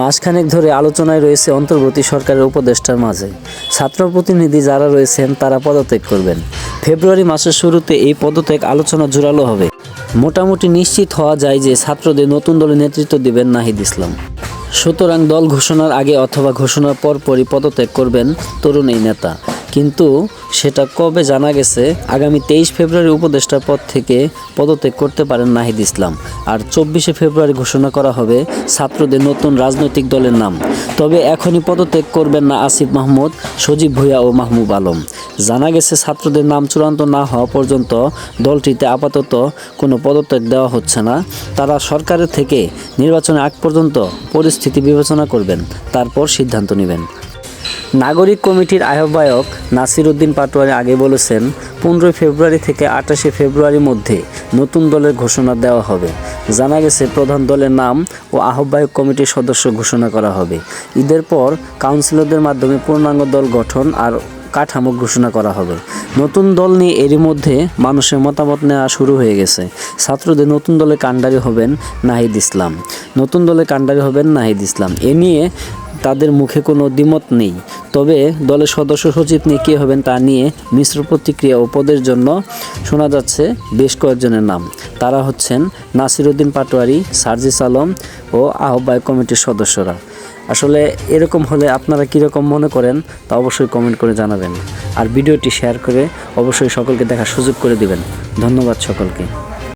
মাসখানেক ধরে আলোচনায় রয়েছে অন্তর্বর্তী সরকারের উপদেষ্টার মাঝে। ছাত্র প্রতিনিধি যারা রয়েছেন, তারা পদত্যাগ করবেন। ফেব্রুয়ারি মাসের শুরুতে এই পদত্যাগ আলোচনা জোরালো হবে। মোটামুটি নিশ্চিত হওয়া যায় যে ছাত্রদের নতুন দলে নেতৃত্ব দিবেন নাহিদ ইসলাম। সুতরাং দল ঘোষণার আগে অথবা ঘোষণার পরপরই পদত্যাগ করবেন তরুণ এই নেতা। কিন্তু সেটা কবে জানা গেছে, আগামী তেইশ ফেব্রুয়ারি উপদেষ্টার পদ থেকে পদত্যাগ করতে পারেন নাহিদ ইসলাম। আর চব্বিশে ফেব্রুয়ারি ঘোষণা করা হবে ছাত্রদের নতুন রাজনৈতিক দলের নাম। তবে এখনই পদত্যাগ করবেন না আসিফ মাহমুদ, সজীব ভুইয়া ও মাহমুব আলম। জানা গেছে ছাত্রদের নাম চূড়ান্ত না হওয়া পর্যন্ত দলটিতে আপাতত কোনো পদত্যাগ দেওয়া হচ্ছে না। তারা সরকারের থেকে নির্বাচনে আগ পর্যন্ত পরিস্থিতি বিবেচনা করবেন, তারপর সিদ্ধান্ত নেবেন। নাগরিক কমিটির আহ্বায়ক নাসির উদ্দিন পাটোয়ারি আগে বলেছেন, পনেরোই ফেব্রুয়ারি থেকে আঠাশে ফেব্রুয়ারির মধ্যে নতুন দলের ঘোষণা দেওয়া হবে। জানা গেছে, প্রধান দলের নাম ও আহ্বায়ক কমিটির সদস্য ঘোষণা করা হবে। ঈদের পর কাউন্সিলরদের মাধ্যমে পূর্ণাঙ্গ দল গঠন আর কাঠামো ঘোষণা করা হবে। নতুন দল নিয়ে এরই মধ্যে মানুষের মতামত নেওয়া শুরু হয়ে গেছে। ছাত্রদের নতুন দলে কাণ্ডারি হবেন নাহিদ ইসলাম। নতুন দলে কাণ্ডারি হবেন নাহিদ ইসলাম। এ নিয়ে তাদের মুখে কোনো দ্বিমত নেই। তবে দলের সদস্য সচিব নিয়ে কে হবেন তা নিয়ে মিশ্র প্রতিক্রিয়া ও পদের জন্য শোনা যাচ্ছে বেশ কয়েকজনের নাম। তারা হচ্ছেন নাসিরউদ্দিন পাটোয়ারি, সার্জিস আলম ও আহ্বায়ক কমিটির সদস্যরা। আসলে এরকম হলে আপনারা কীরকম মনে করেন তা অবশ্যই কমেন্ট করে জানাবেন। আর ভিডিওটি শেয়ার করে অবশ্যই সকলকে দেখার সুযোগ করে দিবেন। ধন্যবাদ সকলকে।